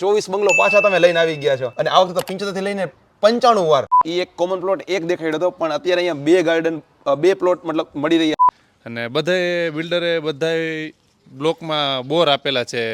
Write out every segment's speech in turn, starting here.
ચોવીસ બંગલો પાછા તમે લઈને આવી ગયા છો. અને આ વખતે તો 75 થી લઈને પંચાણું વાર. એ એક કોમન પ્લોટ એક દેખાડ્યો હતો પણ અત્યારે અહીંયા બે ગાર્ડન બે પ્લોટ મતલબ મળી રહ્યા. અને બધાય બિલ્ડરે બધાય બ્લોકમાં બોર આપેલા છે.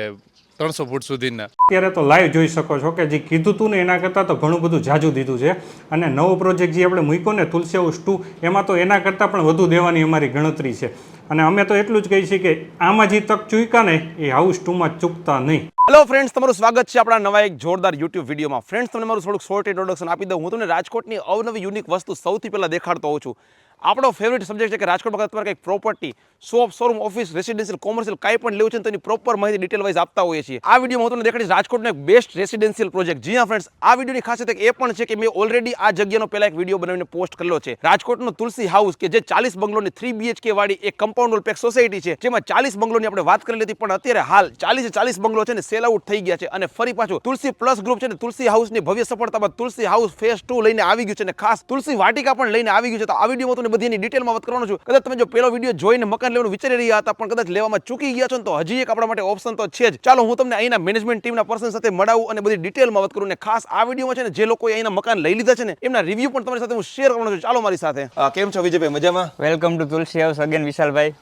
ત્રણસો ફૂટ સુધીના. અત્યારે તો લાઈવ જોઈ શકો છો કે જે કીધું હતું ને એના કરતાં તો ઘણું બધું જાજુ દીધું છે. અને નવો પ્રોજેક્ટ જે આપણે મૂક્યો ને તુલસી હાઉસ ટુ એમાં તો એના કરતાં પણ વધુ દેવાની અમારી ગણતરી છે. અને અમે તો એટલું જ કહીએ છીએ કે આમાં જે તક ચૂક્યા ને એ હાઉસ ટુમાં ચૂકતા નહીં. હેલો ફ્રેન્ડ્સ તમારું સ્વાગત છે આપણા નવા એક જોરદાર યુટ્યુબ વિડીયોમાં. ફ્રેન્ડ્સ તમને મારું થોડુંક શોર્ટ ઇન્ટ્રોડક્શન આપી દઉં. હું તમને રાજકોટની અવનવી યુનિક વસ્તુ સૌથી પહેલાં દેખાડતો હોઉં છું. આપણો ફેવરેટ સબ્જેક્ટ છે કે રાજકોટમાં તમારે કંઈક property shop showroom office residential commercial કાંઈ પણ લેવું છે તેની પ્રોપર માહિતી ડિટેલ વાઇઝ આપતા હોઈએ છીએ. આ વિડીયોમાં હું તમને દેખાડીશ રાજકોટનો એક બેસ્ટ રેસિડેન્શિયલ પ્રોજેક્ટ જી હા ફ્રેન્ડ્સ આ વિડીયોની ખાસિયત એ પણ છે કે મેં ઓલરેડી આ જગ્યાનો પહેલા એક વીડિયો બનાવીને પોસ્ટ કરેલો છે. રાજકોટનો તુલસી હાઉસ કે જે ચાલીસ બંગલોની થ્રી બીએચકે વાળી એક કમ્પાઉન્ડ પેક સોસાયટી છે, જેમાં ચાલીસ બંગલોની આપણે વાત કરેલી હતી પણ અત્યારે હાલ ચાલીસ ચાલીસ બંગલો છે ને સેલ આઉટ થઈ ગયા છે. અને ફરી પાછું તુલસી પ્લસ ગ્રુપ છે ને તુલસી હાઉસની ભવ્ય સફળતામાં તુલસી હાઉસ ફેસ ટુ લઈને આવી ગયું છે અને ખાસ તુલસી વાટિકા પણ લઈને આવી ગયું છે. તો આ વિડીયોમાં તમને બધી એની ડિટેલમાં વાત કરવાનો છું. કદાચ તમે જો પેલો વીડિયો જોઈને મકાન લેવાનું વિચારી રહ્યા હતા પણ કદાચ લેવામાં ચૂકી ગયા છો તો હજી એક આપણા માટે ઓપ્શન તો છે જ. ચાલો હું તમને અહીંના મેનેજમેન્ટ ટીમના પર્સન સાથે મળાવું અને બધી ડિટેલમાં વાત કરું. ને ખાસ આ વિડીયોમાં છે ને જે લોકો અહીંના મકાન લઈ લીધા છે ને એમના રિવ્યુ પણ તમારી સાથે હું શેર કરવાનો છું. ચાલો મારી સાથે. કેમ છો વિજયભાઈ? મજામાં? Welcome to Tulsi house again Vishalbhai?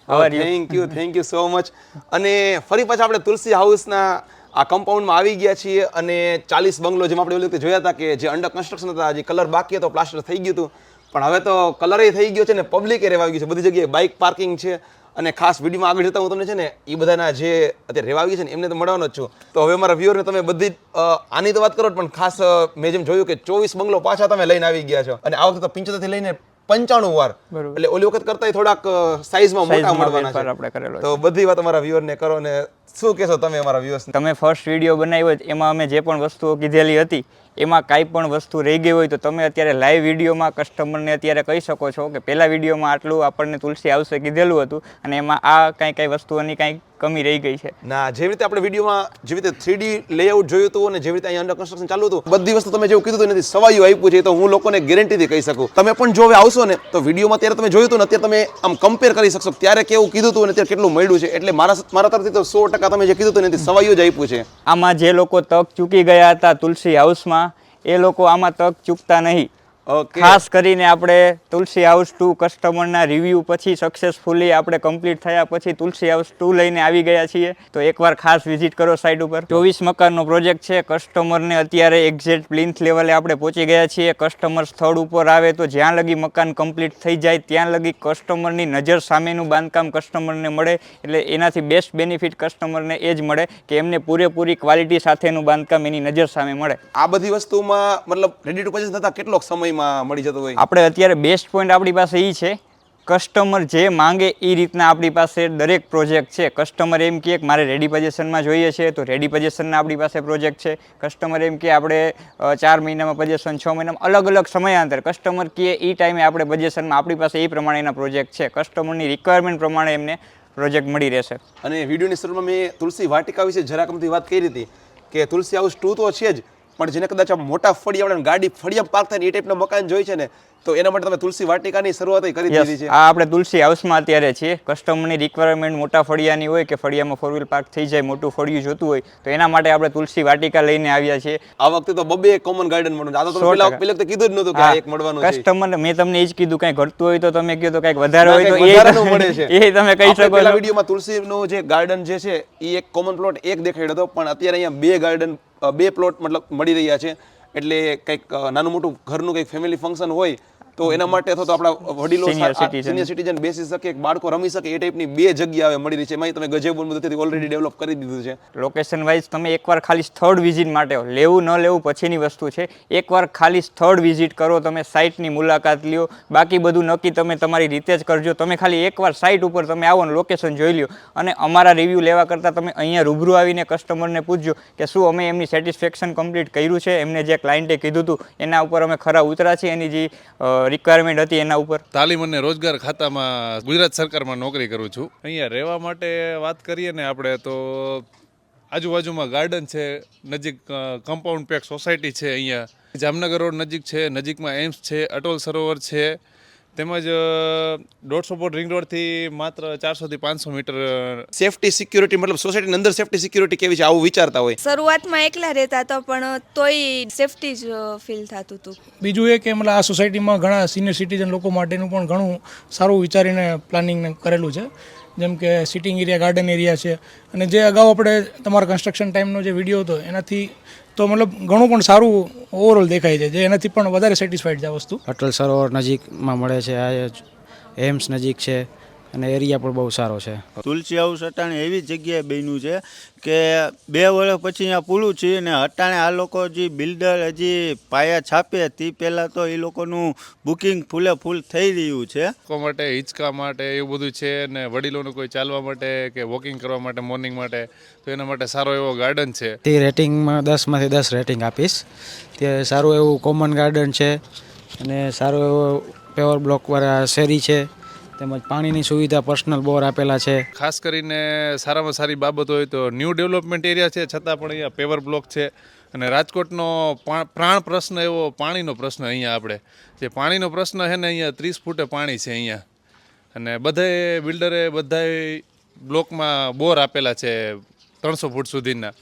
Thank you thank you so much અને ફરી પાછા આપણે તુલસી હાઉસના આ કમ્પાઉન્ડમાં આવી ગયા છીએ અને ચાલીસ બંગલો જેમ આપણે ઓલી જોયા હતા કે જે અંડર કન્સ્ટ્રક્શન હતા જે કલર બાકી હતો પ્લાસ્ટર થઈ ગયું હતું. પણ હવે તો કલરે થઈ ગયો છે ને પબ્લિકે રહેવા આવી ગયું છે. બધી જગ્યાએ બાઇક પાર્કિંગ છે અને ખાસ વિડીયોમાં આગળ જતા હું તમને છે ને એ બધાના જે અત્યારે રહેવા આવી છે ને એમને તો મળવાનો જ છું. તો હવે અમારા વ્યૂઅરને તમે બધી આની તો વાત કરો પણ ખાસ મેં જેમ જોયું કે ચોવીસ બંગલો પાછા તમે લઈને આવી ગયા છો. અને આ વખતે તો પંચોતેરથી લઈને પંચાણું વાર. એટલે ઓલી વખત કરતા થોડાક સાઈઝમાં મોટા મળવાના ફેરફાર આપણે કરેલો છે. તો બધી વાત અમારા વ્યૂઅરને કરો ને શું કહેશો તમે અમારા વ્યૂઅર્સ તમે ફર્સ્ટ વીડિયો બનાવ્યો એમાં અમે જે પણ વસ્તુઓ કીધેલી હતી એમાં કાંઈ પણ વસ્તુ રહી ગઈ હોય તો તમે અત્યારે લાઈવ વિડીયોમાં કસ્ટમરને અત્યારે કહી શકો છો કે પહેલાં વિડીયોમાં આટલું આપણને તુલસી આવશે કીધેલું હતું અને એમાં આ કાંઈ કાંઈ વસ્તુઓની કાંઈ કમી રહી ગઈ છે. ના જેવી રીતે આપણે વિડીયોમાં જેવી રીતે થ્રીડી લેઆઉટ જોયું હતું અને જેવી રીતે અહીંયા અંડર કન્સ્ટ્રક્શન ચાલુ હતું બધી વસ્તુ તમે જેવું કીધું હતું એનાથી સવાયું આપ્યું છે તો હું લોકોને ગેરંટીથી કહી શકું. તમે પણ જો હવે આવશો ને તો વિડીયોમાં ત્યારે તમે જોયું હતું ને અત્યારે તમે આમ કમ્પેર કરી શકશો ત્યારે કેવું કીધું હતું અને ત્યારે કેટલું મળ્યું છે. એટલે મારા મારા તરફથી તો સો ટકા તમે જે કીધું હતું એનાથી સવાયું જ આપ્યું છે. આમાં જે લોકો તક ચૂકી ગયા હતા તુલસી હાઉસમાં એ લોકો આમાં તક ચૂકતા નહીં. ખાસ કરીને આપણે તુલસી હાઉસ ટુ કસ્ટમરના રિવ્યૂ પછી સક્સેસફુલી આપણે કમ્પ્લીટ થયા પછી તુલસી હાઉસ ટુ લઈને આવી ગયા છીએ. તો એકવાર ખાસ વિઝિટ કરો સાઇટ ઉપર. ચોવીસ મકાનનો પ્રોજેક્ટ છે. કસ્ટમરને અત્યારે એક્ઝેક્ટ પ્લિન્થ લેવલે આપણે પહોંચી ગયા છીએ. કસ્ટમર સ્થળ ઉપર આવે તો જ્યાં લગી મકાન કમ્પ્લીટ થઈ જાય ત્યાં લગી કસ્ટમરની નજર સામેનું બાંધકામ કસ્ટમરને મળે. એટલે એનાથી બેસ્ટ બેનિફિટ કસ્ટમરને એ જ મળે કે એમને પૂરેપૂરી ક્વોલિટી સાથેનું બાંધકામ એની નજર સામે મળે. આ બધી વસ્તુમાં મતલબ રેડી ટુ પર્ચેસ થતા કેટલોક સમયમાં? મળી જતો હોય. આપણે અત્યારે બેસ્ટ પોઈન્ટ આપણી પાસે એ છે. કસ્ટમર જે માંગે એ રીતના આપણી પાસે દરેક પ્રોજેક્ટ છે. કસ્ટમર એમ કહે કે મારે રેડી પજેશનમાં જોઈએ છે તો રેડી પજેશનના આપણી પાસે પ્રોજેક્ટ છે. કસ્ટમર એમ કે આપણે ચાર મહિનામાં પજેશન છ મહિનામાં અલગ અલગ સમયાંતર કસ્ટમર કહે એ ટાઈમે આપણે પજેશનમાં આપણી પાસે એ પ્રમાણેના પ્રોજેક્ટ છે. કસ્ટમરની રિક્વાયરમેન્ટ પ્રમાણે એમને પ્રોજેક્ટ મળી રહેશે. અને વિડીયોની શરૂમાં મેં તુલસી વાટિકા વિશે જરાક અમથી વાત કરી હતી કે તુલસી હાઉસ ટુ તો છે જ પણ જેને કદાચ મોટા ફળિયા ગાડી ફળિયા પાર્ક થાય એ ટાઈપના મકાન જોઈ છે ને તો એના માટે તમે તુલસી વાટિકાની શરૂઆત કરી દીધી છે. આ આપણે તુલસી હાઉસમાં અત્યારે છીએ. કસ્ટમરની રિક્વાયરમેન્ટ મોટા ફળિયાની હોય કે ફળિયામાં ફોર વ્હીલ પાર્ક થઈ જાય મોટું ફળિયું જોતું હોય તો એના માટે આપણે તુલસી વાટિકા લઈને આવ્યા છીએ. આ વખતે તો બબે કોમન ગાર્ડન મળવાનું આ તો તમે પેલા પેલા તો કીધું જ નહોતું કે એક મળવાનું છે. કસ્ટમર મેં તમને એ જ કીધું કઈ ઘટતું હોય તો તમે તો કંઈક વધારે હોય તો એ એ તમે કહી શકો પેલા વિડીયોમાં તુલસીનો જે ગાર્ડન જે છે એ એક કોમન પ્લોટ એક દેખાડ્યો હતો પણ અત્યારે અહીંયા બે ગાર્ડન બે પ્લોટ મતલબ મળી રહ્યા છે. એટલે કંઈક નાનું મોટું ઘરનું કંઈક ફેમિલી ફંક્શન હોય તો એના માટે અથવા તો આપણા વડીલો સિનિયર સિટીઝન બેસી શકે બાળકો રમી શકે એ ટાઈપની બે જગ્યા હવે મળી રહી છે. એમાં તમે ગજેબોલ બધું ઓલરેડી ડેવલપ કરી દીધું છે. લોકેશન વાઇઝ તમે એકવાર ખાલી સ્થળ વિઝિટ માટે લેવું ન લેવું પછીની વસ્તુ છે. એકવાર ખાલી સ્થળ વિઝિટ કરો તમે સાઇટની મુલાકાત લ્યો. બાકી બધું નક્કી તમે તમારી રીતે જ કરજો. તમે ખાલી એકવાર સાઇટ ઉપર તમે આવો ને લોકેશન જોઈ લ્યો. અને અમારા રિવ્યૂ લેવા કરતાં તમે અહીંયા રૂબરૂ આવીને કસ્ટમરને પૂછજો કે શું અમે એમની સેટિસ્ફેક્શન કમ્પ્લીટ કર્યું છે? એમને જે ક્લાયન્ટે કીધું હતું એના ઉપર અમે ખરા ઉતરા છીએ. એની જે રિક્વાયરમેન્ટ હતી એના ઉપર. તાલીમ અને રોજગાર ખાતામાં ગુજરાત સરકારમાં નોકરી કરું છું. અહીંયા રહેવા માટે વાત કરીએ ને આપણે તો આજુબાજુમાં ગાર્ડન છે, નજીક કમ્પાઉન્ડ પેક સોસાયટી છે અહીંયા. જામનગર રોડ નજીક છે, નજીકમાં એમ્સ છે, અટોલ સરોવર છે તેમજ દોઢસો ફૂટ રિંગ રોડથી માત્ર ચારસોથી પાંચસો મીટર સેફટી સિક્યુરિટી મતલબ સોસાયટીની અંદર સેફટી સિક્યુરિટી કેવી છે આવું વિચારતા હોય. શરૂઆતમાં એકલા રહેતા હતા પણ તોય સેફટી જ ફીલ થતું હતું. બીજું એ કે મતલબ આ સોસાયટીમાં ઘણા સિનિયર સિટીઝન લોકો માટેનું પણ ઘણું સારું વિચારીને પ્લાનિંગ કરેલું છે. જેમ કે સિટિંગ એરિયા ગાર્ડન એરિયા છે. અને જે અગાઉ આપણે તમારા કન્સ્ટ્રક્શન ટાઈમનો જે વીડિયો હતો એનાથી તો મતલબ ઘણું પણ સારું ઓવરઓલ દેખાય છે, જે એનાથી પણ વધારે સેટિસ્ફાઈડ છે વસ્તુ. અટલ સરોવર નજીકમાં મળે છે, આ એમ્સ નજીક છે. અને એરિયા પણ બહુ સારો છે. તુલસી હાઉસ અટાણે એવી જગ્યાએ બન્યું છે કે બે વર્ષ પછી અહીંયા પૂરું છે અને અટાણે આ લોકો જે બિલ્ડર હજી પાયા છાપે તે પહેલાં તો એ લોકોનું બુકિંગ ફૂલે ફૂલ થઈ રહ્યું છે. લોકો માટે હિંચકા માટે એવું બધું છે ને વડીલોનું કોઈ ચાલવા માટે કે વોકિંગ કરવા માટે મોર્નિંગ માટે તો એના માટે સારો એવો ગાર્ડન છે. તે રેટિંગમાં દસમાંથી દસ રેટિંગ આપીશ. તે સારું એવું કોમન ગાર્ડન છે અને સારો એવો પેવર બ્લોકવાળા શેરી છે. તેમજ પાણીની સુવિધા પર્સનલ બોર આપેલા છે. ખાસ કરીને સારામાં સારી બાબત હોય તો ન્યૂ ડેવલપમેન્ટ એરિયા છે છતાં પણ અહીંયા પેવર બ્લોક છે. અને રાજકોટનો પ્રાણ પ્રશ્ન એવો પાણીનો પ્રશ્ન અહીંયા આપણે. જે પાણીનો પ્રશ્ન છે ને અહીંયા ત્રીસ ફૂટે પાણી છે અહીંયા. અને બધાએ બિલ્ડરે બધાએ બ્લોકમાં બોર આપેલા છે ત્રણસો ફૂટ સુધીના.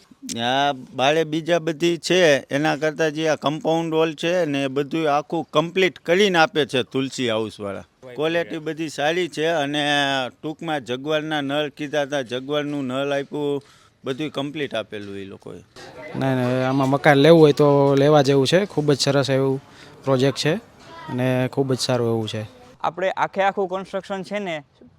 આ બાળે બીજા બધી છે એના કરતાં જે આ કમ્પાઉન્ડ વોલ છે ને એ બધું આખું કમ્પ્લીટ કરીને આપે છે તુલસી હાઉસવાળા ક્વોલિટી બધી સારી છે અને ટૂંકમાં જગવારના નળ કીધા હતા જગવારનું નળ આપ્યું બધું કમ્પ્લીટ આપેલું એ લોકોએ. ના ના આમાં મકાન લેવું હોય તો લેવા જેવું છે. ખૂબ જ સરસ એવું પ્રોજેક્ટ છે અને ખૂબ જ સારું એવું છે. આપણે આખે આખું કન્સ્ટ્રક્શન છે ને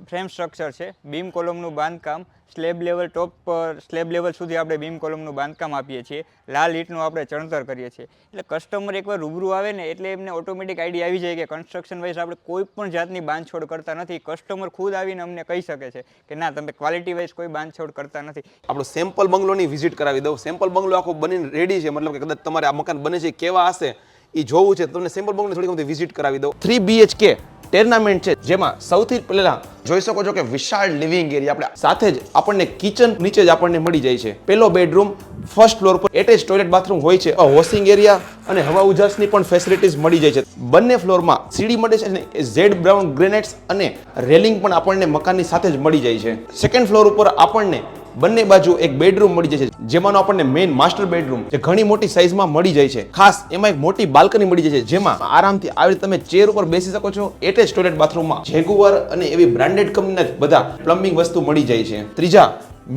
ફ્રેમ સ્ટ્રક્ચર છે. બીમ કોલમનું બાંધકામ સ્લેબ લેવલ ટોપ પર સ્લેબ લેવલ સુધી આપણે બીમ કોલમનું બાંધકામ આપીએ છીએ. લાલ ઈંટનું આપણે ચણતર કરીએ છીએ. એટલે કસ્ટમર એકવાર રૂબરૂ આવે ને, એટલે એમને ઓટોમેટિક આઈડિયા આવી જાય કે કન્સ્ટ્રક્શન વાઇઝ આપણે કોઈ પણ જાતની બાંધછોડ કરતા નથી. કસ્ટમર ખુદ આવીને અમને કહી શકે છે કે ના, તમે ક્વોલિટી વાઇઝ કોઈ બાંધછોડ કરતા નથી. આપણો સેમ્પલ બંગલોની વિઝિટ કરાવી દઉં. સેમ્પલ બંગલો આખો બનીને રેડી છે. મતલબ કે કદાચ તમારે આ મકાન બને છે, કેવા હશે એ જોવું છે. તમને સેમ્પલ બંગલો થોડી ગમતી વિઝિટ કરાવી દઉં. થ્રી બીએચકે ટેર્નામેન્ટ છે, જેમાં સૌથી પહેલા જોઈ શકો છો કે વિશાળ લિવિંગ એરિયા આપણે સાથે જ આપણને કિચન નીચે જ આપણને મળી જાય છે. પેલો બેડરૂમ ફર્સ્ટ ફ્લોર પર એટેચ ટોયલેટ બાથરૂમ હોય છે. વોશિંગ એરિયા અને હવા ઉજાસની પણ ફેસિલિટીઝ મળી જાય છે. બંને ફ્લોરમાં સીડી મળે છે અને ઝેડ બ્રાઉન ગ્રેનાઇટ્સ અને રેલિંગ પણ આપણને મકાનની સાથે જ મળી જાય છે. સેકન્ડ ફ્લોર ઉપર આપણને બંને બાજુ એક બેડરૂમ મળી જાય છે જેમાંનો આપણને મેઇન માસ્ટર બેડરૂમ જે ઘણી મોટી સાઇઝમાં મળી જાય છે. ખાસ એમાં એક મોટી બાલ્કની મળી જાય છે જેમાં આરામથી આવી તમે ચેર ઉપર બેસી શકો છો એટેચ ટોયલેટ બાથરૂમમાં જેગુઆર અને એવી બ્રાન્ડેડ કંપનીના બધા પ્લમ્બિંગ વસ્તુ મળી જાય છે. ત્રીજા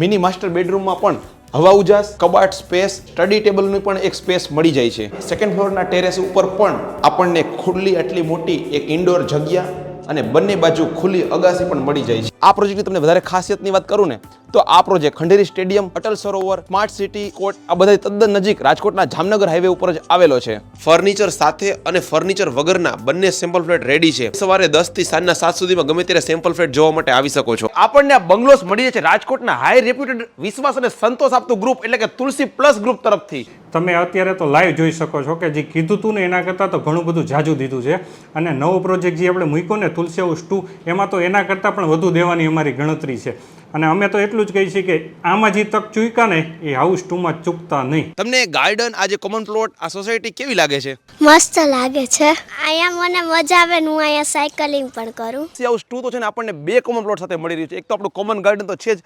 મિની માસ્ટર બેડરૂમમાં પણ હવા ઉજાસ, કબાટ સ્પેસ સ્ટડી ટેબલની પણ એક સ્પેસ મળી જાય છે. સેકન્ડ ફ્લોરના ટેરેસ ઉપર પણ આપણને ખુલ્લી આટલી મોટી એક ઇન્ડોર જગ્યા અને બંને બાજુ ખુલ્લી અગાસી પણ મળી જાય છે. આ પ્રોજેક્ટની તમને વધારે ખાસિયતની વાત કરું ને તો આ project Khanderi stadium Atal Sarovar smart city court આ બધા તદ્દન નજીક રાજકોટના જામનગર હાઈવે ઉપર જ આવેલો છે. ફર્નિચર સાથે અને ફર્નિચર વગરના બંને સેમ્પલ ફ્લેટ રેડી છે. સવારે દસથી સાંજના સાત સુધીમાં ગમે ત્યારે સેમ્પલ ફ્લેટ જોવા માટે આવી શકો છો. આપણને આ બંગલોસ મળી છે રાજકોટના હાઈ રેપ્યુટેડ વિશ્વાસ અને સંતોષ આપતું ગ્રુપ એટલે કે તુલસી પ્લસ ગ્રુપ તરફથી. તમે અત્યારે તો લાઈવ જોઈ શકો છો કે જે કીધું હતું ને એના કરતાં તો ઘણું બધું જાજુ દીધું છે. અને નવો પ્રોજેક્ટ જે આપણે મૂક્યો ને તુલસી હાઉસ ટુ એમાં તો એના કરતાં પણ વધુ દેવાની અમારી ગણતરી છે. અને અમે તો એટલું જ કહીએ છીએ કે આમાં જે તક ચૂક્યા ને એ હાઉસ ટુમાં ચૂકતા નહીં. તમને ગાર્ડન આ જે કોમન પ્લોટ આ સોસાયટી કેવી લાગે છે? મસ્ત લાગે છે. અહીંયા મને મજા આવે ને હું અહીંયા સાયકલિંગ પણ કરું. સી હાઉસ ટુ તો છે ને આપણને બે કોમન પ્લોટ સાથે મળી રહ્યું છે. એક તો આપણું કોમન ગાર્ડન તો છે જ.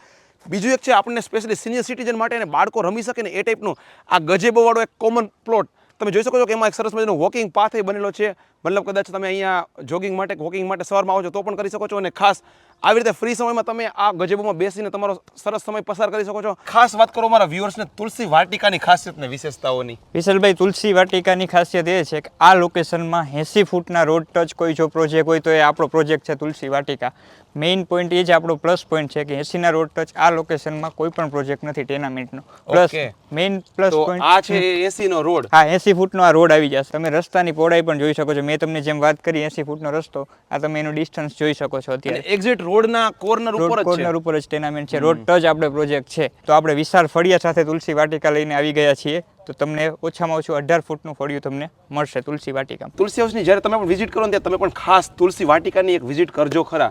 બીજું એક છે આપણને સ્પેશિયલી સિનિયર સિટીઝન માટે અને બાળકો રમી શકે ને એ ટાઈપનું આ ગજેબોવાળો એક કોમન પ્લોટ તમે જોઈ શકો છો કે એમાં એક સરસ મજાનો વોકિંગ પાથ બનેલો છે. મતલબ કદાચ તમે અહીંયા જોગિંગ માટે વોકિંગ માટે સવારમાં આવો છો તો પણ કરી શકો છો અને ખાસ આવી રીતે ફ્રી સમયમાં તમે આ ગજબોમાં બેસીને તમારો સરસ સમય પસાર કરી શકો છો. ખાસ વાત કરો મારા વ્યુઅર્સને, તુલસી વાટિકાની ખાસિયત ને વિશેષતાઓની. વિશાલભાઈ, તુલસી વાટિકાની ખાસિયત એ છે કે આ લોકેશનમાં એંસી ફૂટના રોડ ટચ કોઈ જો પ્રોજેક્ટ હોય તો એ આપણો પ્રોજેક્ટ છે તુલસી વાટિકા. મેઇન પોઈન્ટ એ જ આપણો પ્લસ પોઈન્ટ છે કે એસીના રોડ ટચ આ લોકેશનમાં કોઈ પણ પ્રોજેક્ટ નથી ટેનામેન્ટનો પ્લસ મેઇન પ્લસ પોઈન્ટ આ છે એસી નો રોડ હા એસી ફૂટનો આ રોડ આવી જશે. તમે રસ્તાની પહોળાઈ પણ જોઈ શકો છો. મેં તમને જેમ વાત કરી એસી ફૂટનો રસ્તો આ તમે એનું ડિસ્ટન્સ જોઈ શકો છો અત્યારે. એક્ઝિટ રોડના કોર્નર ઉપર કોર્નર ઉપર જ ટેનામેન્ટ છે રોડ ટચ આપણે પ્રોજેક્ટ છે. તો આપણે વિશાળ ફળિયા સાથે તુલસી વાટિકા લઈને આવી ગયા છીએ. તો તમને ઓછામાં ઓછું અઢાર ફૂટનું ફળિયું તમને મળશે તુલસી વાટિકા તુલસી હાઉસની જ્યારે તમે પણ વિઝિટ કરો ને ત્યારે તમે પણ ખાસ તુલસી વાટિકાની એક વિઝિટ કરજો ખરા.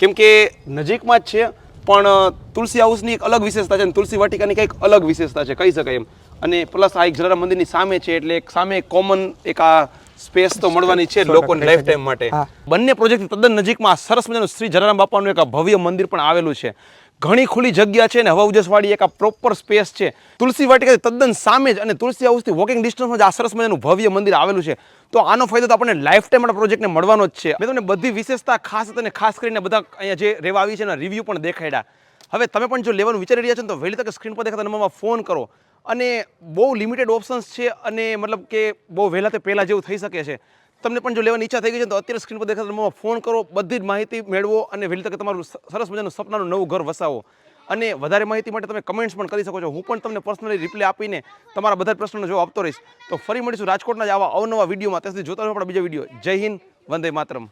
કેમ કે નજીકમાં જ છે પણ તુલસી હાઉસની એક અલગ વિશેષતા છે અને તુલસી વાટિકાની કંઈક અલગ વિશેષતા છે કહી શકાય એમ. અને પ્લસ આ એક જલારામ મંદિરની સામે છે એટલે એક સામે કોમન એક આ સ્પેસ તો મળવાની છે લોકોને લાઈફ ટાઈમ માટે. બંને પ્રોજેક્ટ તદ્દન નજીકમાં સરસ મજાનું શ્રી જલારામ બાપાનું એક ભવ્ય મંદિર પણ આવેલું છે. ઘણી ખુલ્લી જગ્યા છે અને હવા ઉજસવાળી એક આ પ્રોપર સ્પેસ છે. તુલસી વાટિકા તદ્દન સામે જ અને તુલસી હાઉસથી વોકિંગ ડિસ્ટન્સમાં જ આ સરસ મજાનું ભવ્ય મંદિર આવેલું છે. તો આનો ફાયદો તો આપણને લાઈફ ટાઈમ આપણા પ્રોજેક્ટને મળવાનો જ છે. મેં તમને બધી વિશેષતા ખાસ અને ખાસ કરીને બધા અહીંયા જે રહેવા આવી છે એના રિવ્યૂ પણ દેખાડ્યા. હવે તમે પણ જો લેવાનું વિચારી રહ્યા છો તો વહેલી તકે સ્ક્રીન પર દેખાતા નંબરમાં ફોન કરો. અને બહુ લિમિટેડ ઓપ્શન્સ છે અને મતલબ કે બહુ વહેલા તે પહેલાં જેવું થઈ શકે છે. તમને પણ જો લેવાની ઈચ્છા થઈ ગઈ છે, તો અત્યારે સ્ક્રીન પર દેખાતા નંબરમાં ફોન કરો, બધી જ માહિતી મેળવો અને વહેલી તકે તમારું સરસ મજાનું સપનાનું નવું ઘર વસાવો. અને વધારે માહિતી માટે તમે કમેન્ટ્સ પણ કરી શકો છો. હું પણ તમને પર્સનલી રિપ્લાય આપીને તમારા બધા પ્રશ્નોનો જવાબ આપતો રહીશ. તો ફરી મળીશું રાજકોટના જ આવા અવનવા વિડીયોમાં ત્યાં સુધી જોતા રહો આપણા બીજા વીડિયો જય હિન્દ, વંદે માતરમ.